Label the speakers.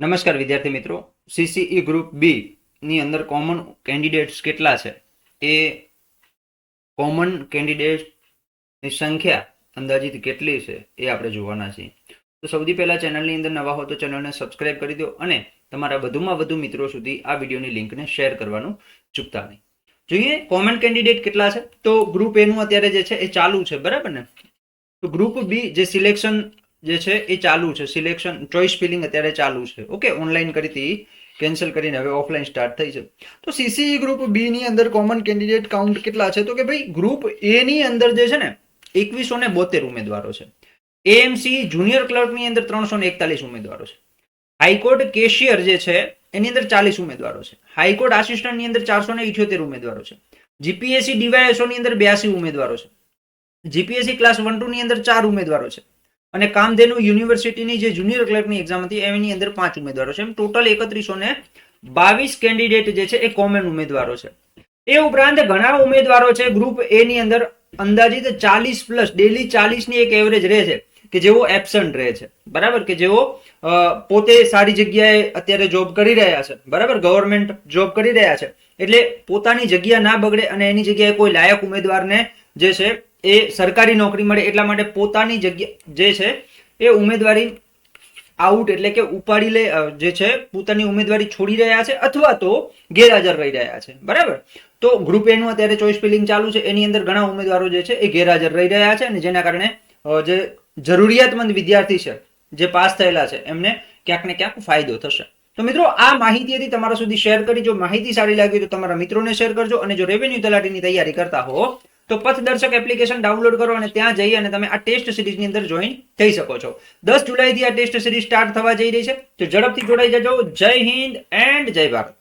Speaker 1: નમસ્કાર વિદ્યાર્થી મિત્રો. સીસીઈ ગ્રુપ બી ની અંદર કોમન કેન્ડિડેટ્સ કેટલા છે? એ કોમન કેન્ડિડેટની સંખ્યા અંદાજિત કેટલી છે એ આપણે જોવાના છીએ. તો સૌથી પહેલાં ચેનલની અંદર નવા હો તો ચેનલને સબસ્ક્રાઇબ કરી દો અને તમારા વધુમાં વધુ મિત્રો સુધી આ વિડીયોની લિંકને શેર કરવાનું ચૂકતા નહીં. જોઈએ કોમન કેન્ડિડેટ કેટલા છે? તો ગ્રુપ એનું અત્યારે જે છે એ ચાલુ છે, બરાબર ને? તો ગ્રુપ બી જે સિલેક્શન જે છે, એ ચાલુ છે. સિલેક્શન ચોઇસ ફિલિંગ અત્યારે ચાલુ છે. ઓકે ઓનલાઈન કરી હતી કેન્સલ કરીને હવે ઓફલાઈન સ્ટાર્ટ થઈ છે. તો સીસીઈ ગ્રુપ બી ની અંદર કોમન કેન્ડિડેટ કાઉન્ટ કેટલા છે? તો કે ભાઈ ગ્રુપ એ ની અંદર જે છે ને, એકવીસો ને બોતેર ઉમેદવારો છે. એએમસી જુનિયર ક્લર્કની અંદર ત્રણસો ને એકતાલીસ ઉમેદવારો છે. હાઈકોર્ટ કેશિયર જે છે, એની અંદર ચાલીસ ઉમેદવારો છે. હાઈકોર્ટ આસિસ્ટન્ટની અંદર ચારસો ને ઇઠ્યોતેર ઉમેદવારો છે. જીપીએસસી ડીવાયએસઓની અંદર બ્યાસી ઉમેદવારો છે. જીપીએસસી ક્લાસ વન ટુની અંદર ચાર ઉમેદવારો છે. અને કામધેનુ યુનિવર્સિટીની જે જુનિયર ક્લર્કની એક્ઝામ હતી, એની અંદર પાંચ ઉમેદવારો છે. એમ ટોટલ એકત્રીસો ને બાવીસ કેન્ડિડેટ જે છે, એ કોમન ઉમેદવારો છે. એ ઉપરાંત ઘણા ઉમેદવારો છે ગ્રુપ એ ની અંદર અંદાજિત ચાલીસ પ્લસ ડેલી ચાલીસની એક એવરેજ રહે છે, કે જેઓ એબસન્ટ રહે છે. બરાબર? કે જેઓ પોતે સારી જગ્યાએ અત્યારે જોબ કરી રહ્યા છે. બરાબર? ગવર્મેન્ટ જોબ કરી રહ્યા છે. એટલે પોતાની જગ્યા ના બગડે અને એની જગ્યાએ કોઈ લાયક ઉમેદવારને જે છે એ સરકારી નોકરી મળે એટલા માટે પોતાની જગ્યા જે છે, એ ઉમેદવારી આઉટ એટલે કે ઉપાડી લે જે છે, પોતાની ઉમેદવારી છોડી રહ્યા છે અથવા તો ગેરહાજર રહી રહ્યા છે. બરાબર? તો ગ્રુપ એનું અત્યારે ચોઈસ ફિલિંગ ચાલુ છે. એની અંદર ઘણા ઉમેદવારો જે છે, એ ગેરહાજર રહી રહ્યા છે અને જેના કારણે જે જરૂરિયાતમંદ વિદ્યાર્થી છે, જે પાસ થયેલા છે, એમને ક્યાંક ને ક્યાંક ફાયદો થશે. તો મિત્રો, આ માહિતી હતી તમારા સુધી શેર કરી. જો માહિતી સારી લાગી તો તમારા મિત્રોને શેર કરજો અને જો રેવન્યુ તલાટીની તૈયારી કરતા હો તો પથદર્શક એપ્લિકેશન ડાઉનલોડ કરો અને ત્યાં જઈ અને તમે આ ટેસ્ટ સિરીઝની અંદર જોઈન થઈ શકો છો. દસ જુલાઈથી આ ટેસ્ટ સિરીઝ સ્ટાર્ટ થવા જઈ રહી છે. તો ઝડપથી જોડાઈ જજો. જય હિન્દ એન્ડ જય ભારત.